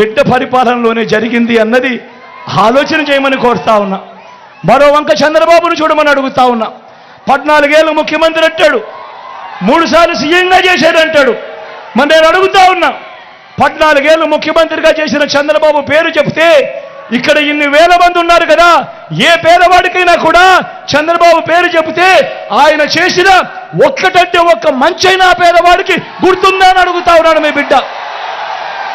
బిడ్డ పరిపాలనలోనే జరిగింది అన్నది ఆలోచన చేయమని కోరుతా ఉన్నా. మరో వంక చంద్రబాబును చూడమని అడుగుతా ఉన్నా. పద్నాలుగేళ్ళు ముఖ్యమంత్రి అంటాడు. మూడుసార్లు సీఎంగా చేశాడంటాడు. మరి నేను అడుగుతా ఉన్నా పద్నాలుగేళ్ళు ముఖ్యమంత్రిగా చేసిన చంద్రబాబు పేరు చెప్తే ఇక్కడ ఇన్ని వేల మంది ఉన్నారు కదా ఏ పేదవాడికైనా కూడా చంద్రబాబు పేరు చెబితే ఆయన చేసిన ఒక్కటంటే ఒక్క మంచైనా పేదవాడికి గుర్తుందా అని అడుగుతా ఉన్నాడు మీ బిడ్డ.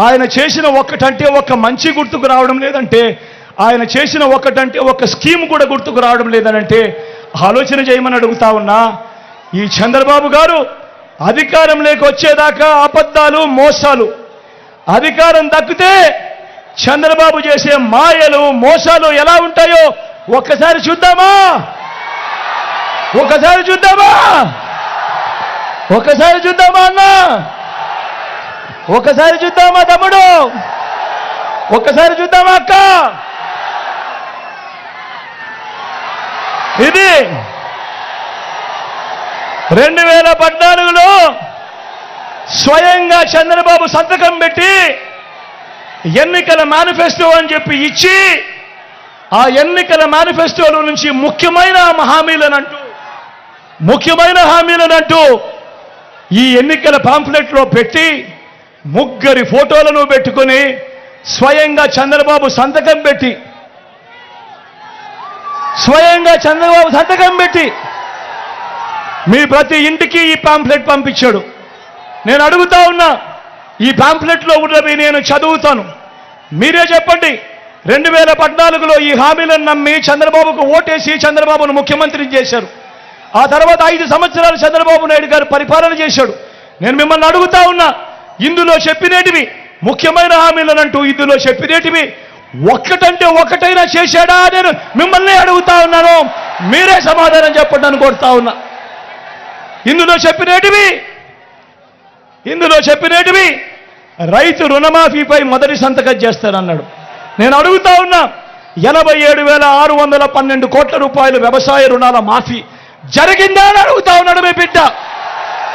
ఆయన చేసిన ఒక్కటంటే ఒక్క మంచి గుర్తుకు రావడం లేదంటే ఆయన చేసిన ఒక్కటంటే ఒక్క స్కీమ్ కూడా గుర్తుకు రావడం లేదనంటే ఆలోచన చేయమని అడుగుతా ఉన్నా ఈ చంద్రబాబు గారు అధికారంలోకి వచ్చేదాకా అబద్ధాలు మోసాలు. అధికారం దక్కితే చంద్రబాబు చేసే మాయలు మోసాలు ఎలా ఉంటాయో ఒక్కసారి చూద్దామా? ఒకసారి చూద్దామా? ఒకసారి చూద్దామా అన్నా? ఒకసారి చూద్దామా తమ్ముడు? ఒక్కసారి చూద్దామా అక్క? ఇది రెండు వేల పద్నాలుగులో స్వయంగా చంద్రబాబు సంతకం పెట్టి ఎన్నికల మేనిఫెస్టో అని చెప్పి ఇచ్చి ఆ ఎన్నికల మేనిఫెస్టోలో నుంచి ముఖ్యమైన హామీలనంటూ ముఖ్యమైన హామీలనంటూ ఈ ఎన్నికల పాంఫ్లెట్లో పెట్టి ముగ్గురి ఫోటోలను పెట్టుకొని స్వయంగా చంద్రబాబు సంతకం పెట్టి స్వయంగా చంద్రబాబు సంతకం పెట్టి మీ ప్రతి ఇంటికి ఈ పాంఫ్లెట్ పంపించాడు. నేను అడుగుతా ఉన్నా ఈ పాంఫ్లెట్లో ఉన్నవి నేను చదువుతాను. మీరే చెప్పండి రెండు వేల పద్నాలుగులో ఈ హామీలను నమ్మి చంద్రబాబుకు ఓటేసి చంద్రబాబును ముఖ్యమంత్రి చేశారు. ఆ తర్వాత ఐదు సంవత్సరాలు చంద్రబాబు నాయుడు గారు పరిపాలన చేశాడు. నేను మిమ్మల్ని అడుగుతా ఉన్నా ఇందులో చెప్పినేటివి ముఖ్యమైన హామీలనంటూ ఇందులో చెప్పినేటివి ఒక్కటంటే ఒక్కటైనా చేశాడా నేను మిమ్మల్ని అడుగుతా ఉన్నాను. మీరే సమాధానం చెప్పండి అని కోరుతా ఉన్నా. ఇందులో చెప్పినేటివి ఇందులో చెప్పినేటివి రైతు రుణమాఫీపై మొదటి సంతకం చేస్తానన్నాడు నేను అడుగుతా ఉన్నా ఎనభై ఏడు వేల ఆరు వందల పన్నెండు కోట్ల రూపాయలు వ్యవసాయ రుణాల మాఫీ జరిగిందా అని అడుగుతా ఉన్నాడు మీ బిడ్డ.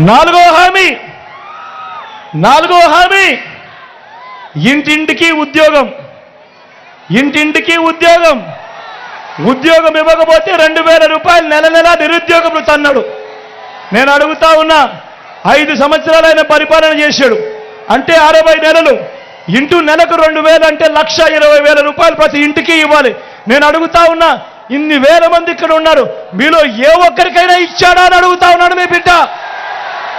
నాలుగో హామీ. నాలుగో హామీ. ఇంటింటికి ఉద్యోగం. ఇంటింటికి ఉద్యోగం. ఉద్యోగం ఇవ్వకపోతే రెండు వేల రూపాయలు నెల నెల నిరుద్యోగం తన్నాడు. నేను అడుగుతా ఉన్నా ఐదు సంవత్సరాలు ఆయన పరిపాలన చేశాడు. అంటే అరవై నెలలు. ఇంటూ నెలకు రెండు వేలు అంటే లక్ష ఇరవై వేల రూపాయలు ప్రతి ఇంటికి ఇవ్వాలి. నేను అడుగుతా ఉన్నా ఇన్ని వేల మంది ఇక్కడ ఉన్నారు. మీలో ఏ ఒక్కరికైనా ఇచ్చాడా అని అడుగుతా ఉన్నాడు మీ బిడ్డ.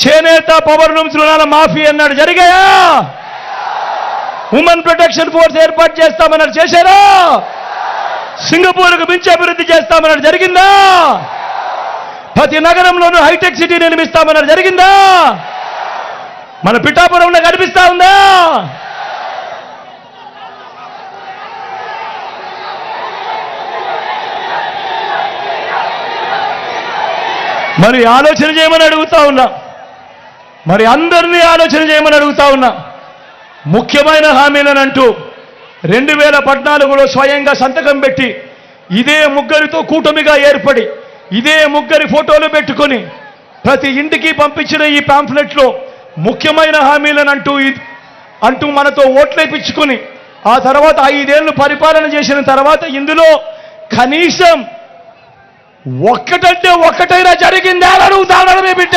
చేనేత పవర్ రూమ్స్ రుణాల మాఫీ అన్నాడు. జరిగాయా? ఉమెన్ ప్రొటెక్షన్ ఫోర్స్ ఏర్పాటు చేస్తామన్నాడు చేశారా? సింగపూర్కు మించి అభివృద్ధి చేస్తామన్నాడు జరిగిందా? ప్రతి నగరంలోనూ హైటెక్ సిటీ నిర్మిస్తామన్నాడు జరిగిందా? మన పిఠాపురంలో కనిపిస్తా ఉందా? మరి ఆలోచన చేయమని అడుగుతా ఉన్నా. మరి అందరినీ ఆలోచన చేయమని అడుగుతా ఉన్నా. ముఖ్యమైన హామీలను అంటూ రెండు వేల పద్నాలుగులో స్వయంగా సంతకం పెట్టి ఇదే ముగ్గురితో కూటమిగా ఏర్పడి ఇదే ముగ్గురి ఫోటోలు పెట్టుకొని ప్రతి ఇంటికి పంపించిన ఈ పాంఫ్లెట్లో ముఖ్యమైన హామీలను అంటూ అంటూ మనతో ఓట్లేపించుకుని ఆ తర్వాత ఐదేళ్ళు పరిపాలన చేసిన తర్వాత ఇందులో కనీసం ఒక్కటంటే ఒక్కటైనా జరిగిందా అని బిడ్డ.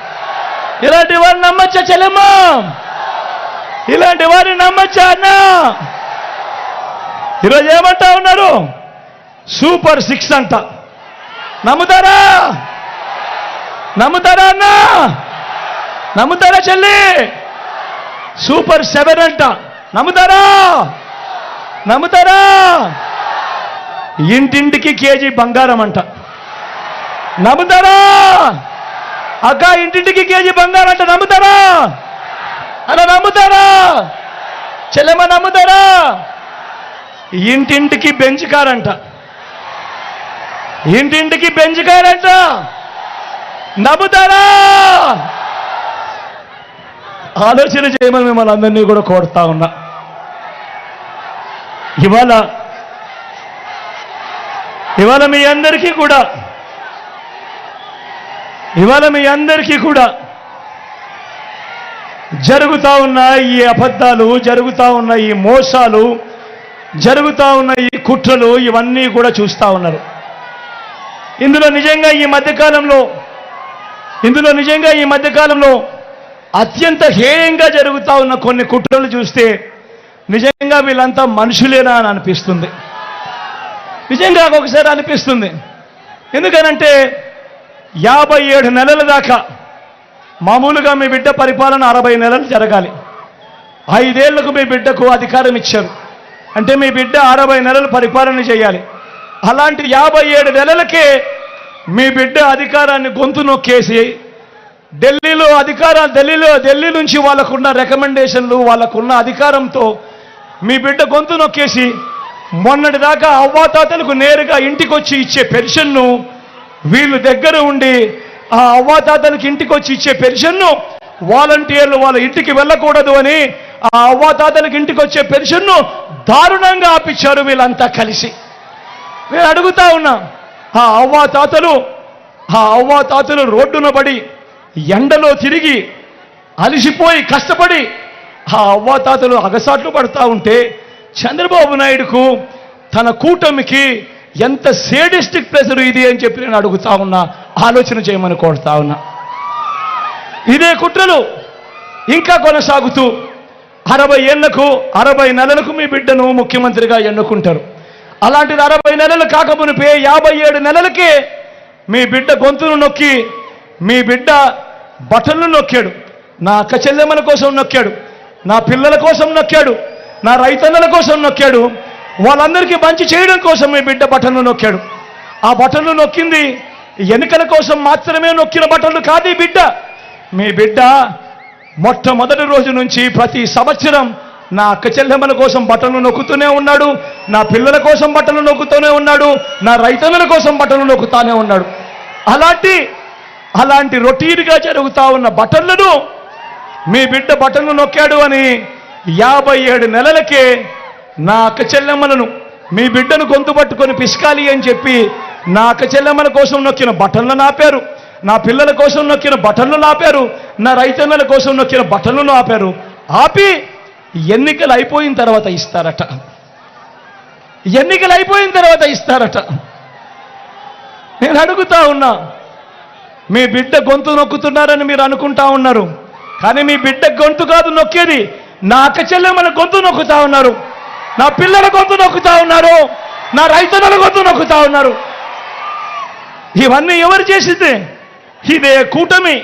ఇలాంటి వారిని నమ్మచ్చా చెల్లెమ్మా? ఇలాంటి వారిని నమ్మచ్చా అన్న? ఈరోజు ఏమంటా ఉన్నారు? సూపర్ సిక్స్ అంట. నమ్ముతారా? నమ్ముతారా అన్న? నమ్ముతారా చెల్లి? సూపర్ సెవెన్ అంట. నమ్ముతారా? నమ్ముతారా? ఇంటింటికి కేజీ బంగారం అంట. నమ్ముతారా? అక్క ఇంటింటికి కేజీ బంగారం అంటే నమ్ముతారా? అలా నమ్ముతారా? చెల్లెమ్మ నమ్ముతారా? ఇంటింటికి బెంచ్ ఇంటింటికి బెంచ్ నమ్ముతారా? ఆలోచన చేయమని మిమ్మల్ని అందరినీ కూడా కోరుతా ఉన్నా. ఇవాళ ఇవాళ మీ అందరికీ కూడా ఇవాళ మీ అందరికీ కూడా జరుగుతూ ఉన్న ఈ అబద్ధాలు జరుగుతూ ఉన్న ఈ మోసాలు జరుగుతూ ఉన్న ఈ కుట్రలు ఇవన్నీ కూడా చూస్తూ ఉన్నారు. ఇందులో నిజంగా ఈ మధ్యకాలంలో ఇందులో నిజంగా ఈ మధ్యకాలంలో అత్యంత హేయంగా జరుగుతూ ఉన్న కొన్ని కుట్రలు చూస్తే నిజంగా వీళ్ళంతా మనుషులేనా అని అనిపిస్తుంది. నిజంగా ఒకసారి అనిపిస్తుంది. ఎందుకనంటే యాభై ఏడు నెలల దాకా మామూలుగా మీ బిడ్డ పరిపాలన అరవై నెలలు జరగాలి. ఐదేళ్ళకు మీ బిడ్డకు అధికారం ఇచ్చారు. అంటే మీ బిడ్డ అరవై నెలలు పరిపాలన చేయాలి. అలాంటి యాభై ఏడు నెలలకే మీ బిడ్డ అధికారాన్ని గొంతు నొక్కేసి ఢిల్లీలో అధికార ఢిల్లీలో ఢిల్లీ నుంచి వాళ్ళకున్న రికమెండేషన్లు వాళ్ళకున్న అధికారంతో మీ బిడ్డ గొంతు నొక్కేసి మొన్నటి దాకా అవ్వాతాతలకు నేరుగా ఇంటికి వచ్చి ఇచ్చే పెన్షన్ను వీళ్ళు దగ్గర ఉండి ఆ అవ్వాతాతలకి ఇంటికి వచ్చి ఇచ్చే పెన్షన్ను వాలంటీర్లు వాళ్ళ ఇంటికి వెళ్ళకూడదు అని ఆ అవ్వాతాతలకి ఇంటికి వచ్చే పెన్షన్ను దారుణంగా ఆపించారు వీళ్ళంతా కలిసి. నేను అడుగుతా ఉన్నా ఆ అవ్వాతాతలు ఆ అవ్వాతాతలు రోడ్డున పడి ఎండలో తిరిగి అలిసిపోయి కష్టపడి ఆ అవ్వాతాతలు అగసాట్లు పడతా ఉంటే చంద్రబాబు నాయుడుకు తన కూటమికి ఎంత సేడిస్టిక్ ప్రెజర్ ఇది అని చెప్పి నేను అడుగుతా ఉన్నా ఆలోచన చేయమని కోరుతా ఉన్నా. ఇదే కుట్రలు ఇంకా కొనసాగుతూ అరవై ఏళ్ళకు అరవై నెలలకు మీ బిడ్డను ముఖ్యమంత్రిగా ఎన్నుకుంటారు. అలాంటిది అరవై నెలలు కాకమునిపే యాభై ఏడు నెలలకే మీ బిడ్డ గొంతును నొక్కి మీ బిడ్డ బటన్లు నొక్కాడు. నా అక్క చెల్లెమ్మల కోసం నొక్కాడు. నా పిల్లల కోసం నొక్కాడు. నా రైతన్నల కోసం నొక్కాడు. వాళ్ళందరికీ మంచి చేయడం కోసం మీ బిడ్డ బటన్లు నొక్కాడు. ఆ బటన్లు నొక్కింది ఎన్నికల కోసం మాత్రమే నొక్కిన బటన్లు కాదు ఈ బిడ్డ. మీ బిడ్డ మొట్టమొదటి రోజు నుంచి ప్రతి సంవత్సరం నా అక్క చెల్లెమ్మల కోసం బట్టలు నొక్కుతూనే ఉన్నాడు నా పిల్లల కోసం బట్టలు నొక్కుతూనే ఉన్నాడు నా రైతన్నల కోసం బట్టలు నొక్కుతానే ఉన్నాడు. అలాంటి అలాంటి రొటీన్గా జరుగుతూ ఉన్న బటన్లను మీ బిడ్డ బటన్లు నొక్కాడు అని యాభై ఏడు నెలలకే నా అక్క చెల్లెమ్మలను మీ బిడ్డను గొంతు పట్టుకొని పిసికాలి అని చెప్పి నా అక్క చెల్లెమ్మల కోసం నొక్కిన బటన్లు నాపారు. నా పిల్లల కోసం నొక్కిన బటన్లు నాపారు. నా రైతన్నల కోసం నొక్కిన బటన్లు ఆపారు ఆపి ఎన్నికలు అయిపోయిన తర్వాత ఇస్తారట. ఎన్నికలు అయిపోయిన తర్వాత ఇస్తారట. నేను అడుగుతా ఉన్నా మీ బిడ్డ గొంతు నొక్కుతున్నారని మీరు అనుకుంటా ఉన్నారు. కానీ మీ బిడ్డ గొంతు కాదు నొక్కేది. నా అక్క చెల్లెమ్మల గొంతు నొక్కుతా ఉన్నారు. నా పిల్లల గొంతు నొక్కుతా ఉన్నారు. నా రైతన్నల గొంతు నొక్కుతా ఉన్నారు. ఇవన్నీ ఎవరు చేసింది? ఇదే కూటమి.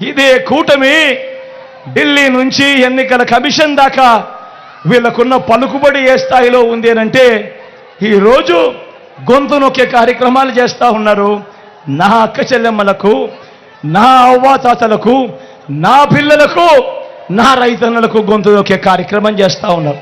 ఇదే కూటమి. ఢిల్లీ నుంచి ఎన్నికల కమిషన్ దాకా వీళ్ళకున్న పలుకుబడి ఏ స్థాయిలో ఉంది అనంటే ఈరోజు గొంతు నొక్కే కార్యక్రమాలు చేస్తూ ఉన్నారు. నా అక్క చెల్లెమ్మలకు నా అవ్వాతాతలకు నా పిల్లలకు నా రైతన్నలకు గొంతు నొక్కే కార్యక్రమం చేస్తూ ఉన్నారు.